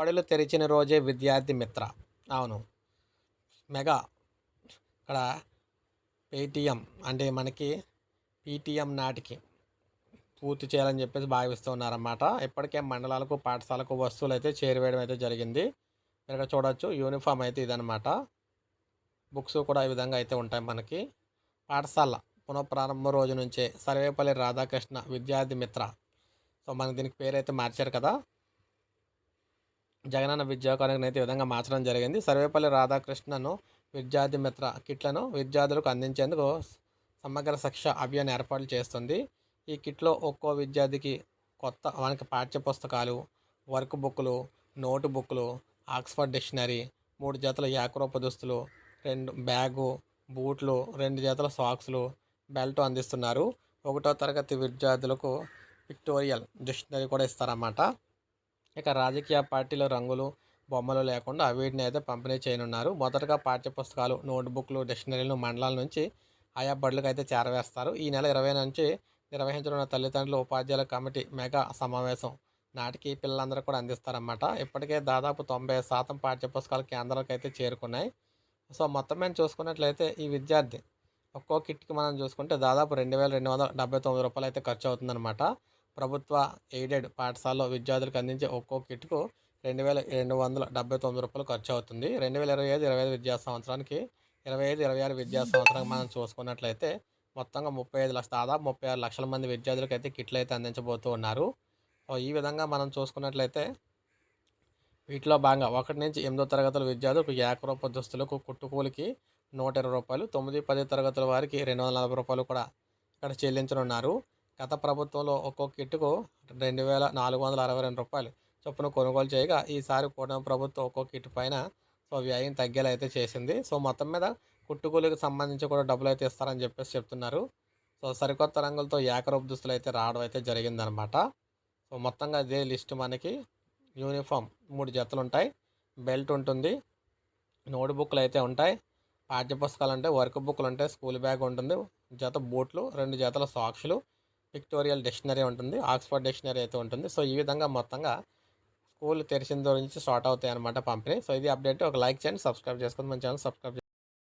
పడులు తెరిచిన రోజే విద్యార్థి మిత్ర. అవును. మెగా. ఇక్కడ పేటిఎం అంటే మనకి పీటీఎం నాటికి పూర్తి చేయాలని చెప్పేసి భావిస్తున్నారన్నమాట. ఇప్పటికే మండలాలకు పాఠశాలకు వస్తువులు అయితే చేరువేయడం అయితే జరిగింది. మీరు ఇక్కడ చూడొచ్చు యూనిఫామ్ అయితే ఇదనమాట బుక్స్ కూడా ఈ విధంగా అయితే ఉంటాయి మనకి. పాఠశాల పునఃప్రారంభ రోజు నుంచే సర్వేపల్లి రాధాకృష్ణ విద్యార్థి మిత్ర. సో మనకి దీనికి పేరు అయితే మార్చారు కదా. జగనన్న విద్యాకారుని అయితే విధంగా మార్చడం జరిగింది. సర్వేపల్లి రాధాకృష్ణను విద్యార్థి మిత్ర కిట్లను విద్యార్థులకు అందించేందుకు సమగ్ర శిక్ష అభియాన్ ఏర్పాట్లు చేస్తుంది. ఈ కిట్లో ఒక్కో విద్యార్థికి కొత్త మనకి పాఠ్య పుస్తకాలు వర్క్ బుక్లు నోటు బుక్లు ఆక్స్ఫర్డ్ డిక్షనరీ మూడు జతల యాక్రోప దుస్తులు రెండు బ్యాగు బూట్లు రెండు జతల సాక్స్లు బెల్ట్ అందిస్తున్నారు. ఒకటో తరగతి విద్యార్థులకు పిక్టోరియల్ డిక్షనరీ కూడా ఇస్తారన్నమాట. ఇక రాజకీయ పార్టీల రంగులు బొమ్మలు లేకుండా వీటిని అయితే పంపిణీ చేయనున్నారు. మొదటగా పాఠ్యపుస్తకాలు నోట్బుక్లు డిక్షనరీలు మండలాల నుంచి ఆయా బడులకు అయితే చేరవేస్తారు. ఈ నెల ఇరవై నుంచి నిర్వహించనున్న తల్లిదండ్రులు ఉపాధ్యాయుల కమిటీ మెగా సమావేశం నాటికి పిల్లలందరూ కూడా అందిస్తారన్నమాట. ఇప్పటికే దాదాపు తొంభై శాతం పాఠ్యపుస్తకాలు కేంద్రాలకు అయితే చేరుకున్నాయి. సో మొత్తం మేము చూసుకున్నట్లయితే ఈ విద్యార్థి ఒక్కో కిట్కి మనం చూసుకుంటే దాదాపు రెండు వేల రెండు వందల డెబ్బై తొమ్మిది రూపాయలు అయితే ఖర్చు అవుతుందన్నమాట. ప్రభుత్వ ఎయిడెడ్ పాఠశాలలో విద్యార్థులకు అందించే ఒక్కో కిట్కు రెండు వేల రెండు వందల డెబ్బై తొమ్మిది రూపాయలు ఖర్చు అవుతుంది. రెండు వేల ఇరవై ఐదు ఇరవై ఐదు విద్యా సంవత్సరానికి ఇరవై ఐదు ఇరవై ఆరు విద్యా సంవత్సరానికి మనం చూసుకున్నట్లయితే మొత్తంగా ముప్పై ఐదు లక్షల దాదాపు ముప్పై ఆరు లక్షల మంది విద్యార్థులకు అయితే కిట్లు అయితే అందించబోతూ ఉన్నారు. ఈ విధంగా మనం చూసుకున్నట్లయితే వీటిలో భాగంగా ఒకటి నుంచి ఎనిమిదో తరగతుల విద్యార్థులకు ఏకరూప దుస్తులకు కుట్టుకూలికి నూట ఇరవై రూపాయలు తొమ్మిది పది తరగతుల వారికి రెండు వందల నలభై రూపాయలు కూడా ఇక్కడ చెల్లించనున్నారు. గత ప్రభుత్వంలో ఒక్కో కిట్టుకు రెండు వేల నాలుగు వందల అరవై రెండు రూపాయలు చొప్పున కొనుగోలు చేయగా ఈసారి కూటమి ప్రభుత్వం ఒక్కో కిట్ పైన సో వ్యయం తగ్గేలా అయితే చేసింది. సో మొత్తం మీద కుట్టుకూలికి సంబంధించి కూడా డబ్బులు అయితే ఇస్తారని చెప్పేసి చెప్తున్నారు. సో సరికొత్త రంగులతో ఏకరూప దుస్తులు అయితే రావడం అయితే జరిగిందనమాట సో మొత్తంగా ఇదే లిస్ట్ మనకి. యూనిఫామ్ మూడు జతలు ఉంటాయి. బెల్ట్ ఉంటుంది. నోట్బుక్లు అయితే ఉంటాయి. పాఠ్యపుస్తకాలు ఉంటాయి వర్క్ బుక్లు ఉంటాయి. స్కూల్ బ్యాగ్ ఉంటుంది. జత బూట్లు రెండు జతల సాక్షులు. పిక్టోరియల్ డిక్షనరీ ఉంటుంది ఆక్స్ఫర్డ్ డిక్షనరీ అయితే ఉంటుంది. సో ఈ విధంగా మొత్తంగా స్కూల్ తెరిచిన నుంచి స్టార్ట్ అవుతాయి అనమాట పంపిణీ. సో ఇది అప్డేట్. ఒక లైక్ చేయండి సబ్స్క్రైబ్ చేసుకొని మన ఛానల్ సబ్స్క్రైబ్